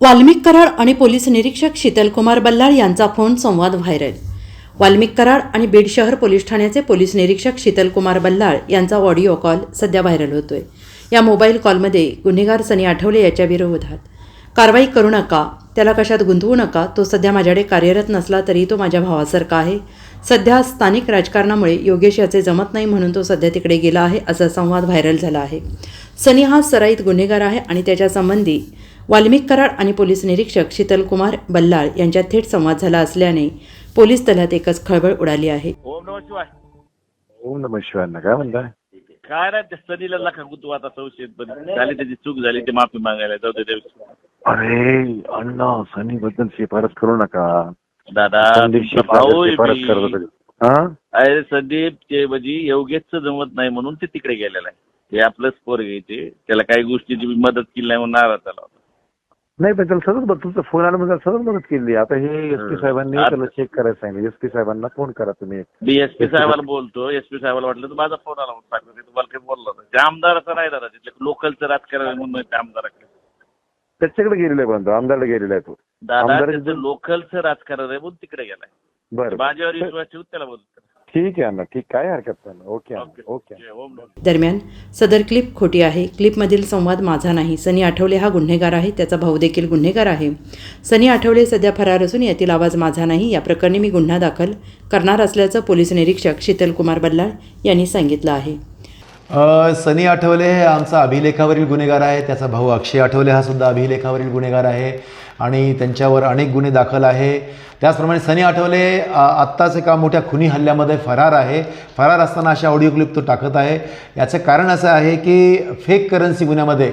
वाल्मिक कराड आणि पोलीस निरीक्षक शीतलकुमार बल्लाळ यांचा फोन संवाद व्हायरल. वाल्मिक कराड आणि बीड शहर पोलीस ठाण्याचे पोलीस निरीक्षक शीतलकुमार बल्लाळ यांचा ऑडिओ कॉल सध्या व्हायरल होतोय. या मोबाईल कॉलमध्ये गुन्हेगार सनी आठवले याच्या विरोधात. कारवाई करू नका त्याला कशात गुंतवू नका तो सध्या माझ्याकडे कार्यरत नसला तरी तो माझ्या भावासारखा आहे. सध्या स्थानिक राजकारणामुळे योगेश याचे जमत नाही म्हणून तो सध्या तिकडे गेला आहे असा संवाद व्हायरल झाला आहे. सनी हा सराईत गुन्हेगार आहे आणि त्याच्या संबंधी वाल्मिक कराड आणि पोलीस निरीक्षक शीतलकुमार बल्लाळ यांच्यात थेट संवाद झाला असल्याने पोलीस दलात एकच खळबळ उडाली आहे. ओम नम शिवाय. ओम नम शिवांना काय म्हणताय? काय नाही त्या सनीला लखा गुतू आता संशयित पण झाली त्याची चूक झाली ते माफी मागायला. जाऊ दे देव. अरे अण्णा सनी बद्दल शिफारस करू नका. दादा संदीप तुमचा भाऊ आहे शिफारस मी. करत होते हा? अरे संदीप ते म्हणजे योगेशचं जमत नाही म्हणून ते तिकडे गेलेलं आहे. ते आपलंच पोर घ्यायचे त्याला काही गोष्टीची मी मदत केली नाही म्हणून नाराज झाला होता. नाही पण त्याला सतत तुमचा फोन आला म्हणजे सतत मदत केली. आता हे एस पी साहेबांनी त्याला चेक करायला सांगितलं. एस पी साहेबांना फोन करा तुम्ही. मी एस पी साहेबाला बोलतो. एस पी साहेबाला वाटलं तर माझा फोन आला म्हणून ते तुम्हाला काही बोललो ते आमदाराचं नाही दादा. तिथलं लोकलचं राजकारण म्हणून ते आमदाराकडे. त्याच्याकडे गेलेला आहे पण आमदारला गेलेला आहे तो. दादा लोकलचं राजकारण आहे म्हणून तिकडे गेलाय. बरं. माझ्यावर. विश्वास ठेवून त्याला बोलतो. ठीक आहे अण्णा. ठीक काय हरकत नाही ओके ओके. दरम्यान सदर क्लिप खोटी आहे. क्लिपमधील संवाद माझा नाही. सनी आठवले हा गुन्हेगार आहे त्याचा भाऊ देखील गुन्हेगार आहे. सनी आठवले सध्या फरार असून यातील आवाज माझा नाही. या प्रकरणी मी गुन्हा दाखल करणार असल्याचं पोलीस निरीक्षक शीतलकुमार बल्लाळ यांनी सांगितलं आहे. सनी आठवले हे आमचा अभिलेखावरील गुन्हेगार आहे. त्याचा भाऊ अक्षय आठवले हा सुद्धा अभिलेखावरील गुन्हेगार आहे. आणि त्यांच्यावर अनेक गुन्हे दाखल आहे. त्याचप्रमाणे सनी आठवले आत्ताच एका मोठ्या खुनी हल्ल्यामध्ये फरार आहे. फरार असताना अशा ऑडिओ क्लिप तो टाकत आहे. याचं कारण असं आहे की फेक करन्सी गुन्ह्यामध्ये